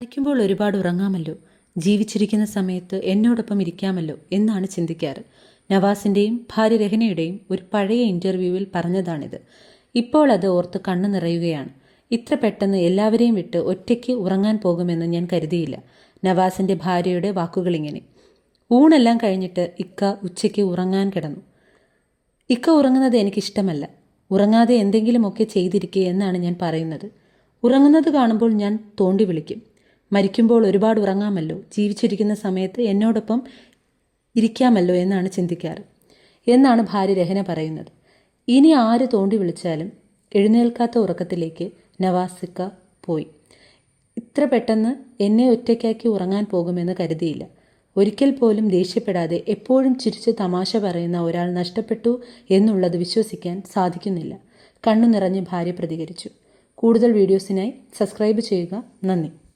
മരിക്കുമ്പോൾ ഒരുപാട് ഉറങ്ങാമല്ലോ. ജീവിച്ചിരിക്കുന്ന സമയത്ത് എന്നോടൊപ്പം ഇരിക്കാമല്ലോ എന്നാണ് ചിന്തിക്കാറ്. നവാസിന്റെയും ഭാര്യ രഹനയുടെയും ഒരു പഴയ ഇന്റർവ്യൂവിൽ പറഞ്ഞതാണിത്. ഇപ്പോൾ അത് ഓർത്ത് കണ്ണു നിറയുകയാണ്. ഇത്ര പെട്ടെന്ന് എല്ലാവരെയും വിട്ട് ഒറ്റയ്ക്ക് ഉറങ്ങാൻ പോകുമെന്ന് ഞാൻ കരുതിയില്ല. നവാസിന്റെ ഭാര്യയുടെ വാക്കുകളിങ്ങനെ. ഊണെല്ലാം കഴിഞ്ഞിട്ട് ഇക്ക ഉച്ചയ്ക്ക് ഉറങ്ങാൻ കിടന്നു. ഇക്ക ഉറങ്ങുന്നത് എനിക്കിഷ്ടമല്ല. ഉറങ്ങാതെ എന്തെങ്കിലുമൊക്കെ ചെയ്തിരിക്കുക എന്നാണ് ഞാൻ പറയുന്നത്. ഉറങ്ങുന്നത് കാണുമ്പോൾ ഞാൻ തോണ്ടി വിളിക്കും. മരിക്കുമ്പോൾ ഒരുപാട് ഉറങ്ങാമല്ലോ? ജീവിച്ചിരിക്കുന്ന സമയത്ത് എന്നോടൊപ്പം ഇരിക്കാമല്ലോ എന്നാണ് ചിന്തിക്കാറ്. എന്നാണ് ഭാര്യ രഹന പറയുന്നത്. ഇനി ആര് തോണ്ടി വിളിച്ചാലും എഴുന്നേൽക്കാത്ത ഉറക്കത്തിലേക്ക് നവാസിക്ക പോയി. ഇത്ര പെട്ടെന്ന് എന്നെ ഒറ്റയ്ക്കാക്കി ഉറങ്ങാൻ പോകുമെന്ന് കരുതിയില്ല. ഒരിക്കൽ പോലും ദേഷ്യപ്പെടാതെ എപ്പോഴും ചിരിച്ച് തമാശ പറയുന്ന ഒരാൾ നഷ്ടപ്പെട്ടു എന്നുള്ളത് വിശ്വസിക്കാൻ സാധിക്കുന്നില്ല. കണ്ണു നിറഞ്ഞ് ഭാര്യ പ്രതികരിച്ചു. കൂടുതൽ വീഡിയോസിനായി സബ്സ്ക്രൈബ് ചെയ്യുക. നന്ദി.